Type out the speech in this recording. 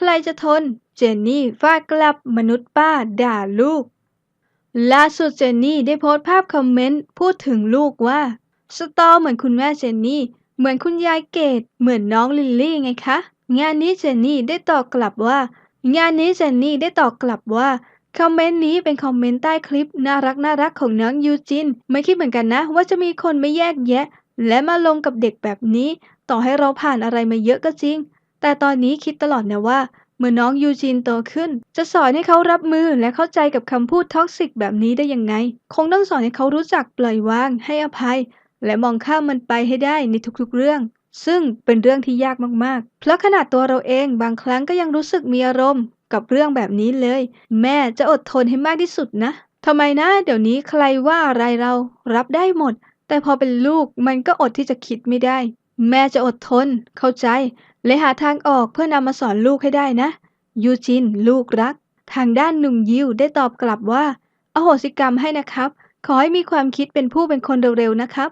ใครจะทน เจนนี่ฟาดกลับมนุษย์ป้าด่าลูก ล่าสุดเจนนี่ได้โพสต์ภาพคอมเมนต์พูดถึงลูกว่า สตอเหมือนคุณแม่เจนนี่ เหมือนคุณยายเกดเหมือนน้องลิลลี่ไงคะ งานนี้เจนนี่ได้ตอบกลับว่า งานนี้เจนนี่ได้ตอบกลับว่าคอมเมนต์นี้เป็นคอมเมนต์ใต้คลิปน่ารักน่ารักของน้องยูจิน ไม่คิดเหมือนกันนะ ว่าจะมีคนไม่แยกแยะ และมาลงกับเด็กแบบนี้ ต่อให้เราผ่านอะไรมาเยอะก็จริง แต่ตอนนี้คิดตลอดนะว่า เมื่อน้องยูจินโตขึ้น จะสอนให้เขารับมือและเข้าใจกับคำพูดท็อกซิกแบบนี้ได้ยังไง คงต้องสอนให้เขารู้จักปล่อยวาง ให้อภัย และมองข้ามมันไปให้ได้ในทุกๆเรื่อง ซึ่งเป็นเรื่องที่ยากมากๆ เพราะขนาดตัวเราเองบางครั้งก็ยังรู้สึกมีอารมณ์ กับเรื่องแบบนี้เลย แม่จะอดทนให้มากที่สุดนะทำไมนะ เดี๋ยวนี้ใครว่าอะไรเรารับได้หมด แต่พอเป็นลูกมันก็อดที่จะคิดไม่ได้ แม่จะอดทน เข้าใจ และหาทางออกเพื่อนำมาสอนลูกให้ได้นะ ยูจิน ลูกรัก ทางด้านหนุ่มยิวได้ตอบกลับว่า อโหสิกรรมให้นะครับ ขอให้มีความคิดเป็นผู้เป็นคนเร็วๆนะครับ